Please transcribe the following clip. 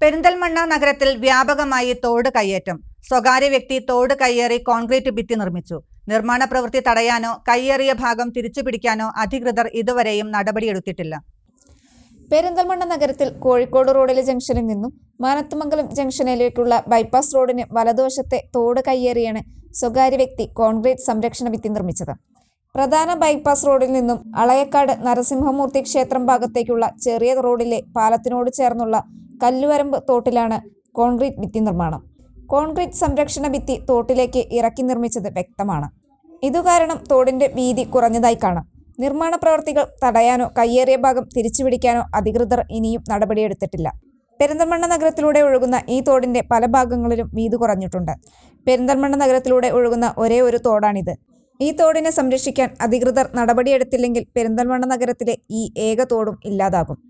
പെരിന്തൽമണ്ണ നഗരത്തിൽ വ്യാപകമായി തോട് കയ്യേറ്റം. സ്വകാര്യ വ്യക്തി തോട് കയ്യേറി കോൺക്രീറ്റ് ഭിത്തി നിർമ്മിച്ചു. നിർമ്മാണ പ്രവൃത്തി തടയാനോ കയ്യേറിയ ഭാഗം തിരിച്ചുപിടിക്കാനോ അധികൃതർ ഇതുവരെയും നടപടിയെടുത്തിട്ടില്ല. പെരിന്തൽമണ്ണ നഗരത്തിൽ കോഴിക്കോട് റോഡിലെ ജംഗ്ഷനിൽ നിന്നും മാനത്തുമംഗലം ജംഗ്ഷനിലേക്കുള്ള ബൈപ്പാസ് റോഡിന് വലതുവശത്തെ തോട് കയ്യേറിയാണ് സ്വകാര്യ വ്യക്തി കോൺക്രീറ്റ് സംരക്ഷണ ഭിത്തി നിർമ്മിച്ചത്. പ്രധാന ബൈപ്പാസ് റോഡിൽ നിന്നും അളയക്കാട് നരസിംഹമൂർത്തി ക്ഷേത്രം ഭാഗത്തേക്കുള്ള ചെറിയ റോഡിലെ പാലത്തിനോട് ചേർന്നുള്ള കല്ലുവരമ്പ് തോട്ടിലാണ് കോൺക്രീറ്റ് ഭിത്തി നിർമ്മാണം. കോൺക്രീറ്റ് സംരക്ഷണ ഭിത്തി തോട്ടിലേക്ക് ഇറക്കി നിർമ്മിച്ചത് വ്യക്തമാണ്. ഇതുകാരണം തോടിന്റെ വീതി കുറഞ്ഞതായി കാണാം. നിർമ്മാണ പ്രവർത്തികൾ തടയാനോ കയ്യേറിയ ഭാഗം തിരിച്ചുപിടിക്കാനോ അധികൃതർ ഇനിയും നടപടിയെടുത്തിട്ടില്ല. പെരിന്തൽമണ്ണ നഗരത്തിലൂടെ ഒഴുകുന്ന ഈ തോടിന്റെ പല ഭാഗങ്ങളിലും വീതി കുറഞ്ഞിട്ടുണ്ട്. പെരിന്തൽമണ്ണ നഗരത്തിലൂടെ ഒഴുകുന്ന ഒരേ ഒരു തോടാണിത്. ഈ തോടിനെ സംരക്ഷിക്കാൻ അധികൃതർ നടപടിയെടുത്തില്ലെങ്കിൽ പെരിന്തൽമണ്ണ നഗരത്തിലെ ഈ ഏക തോടും ഇല്ലാതാകും.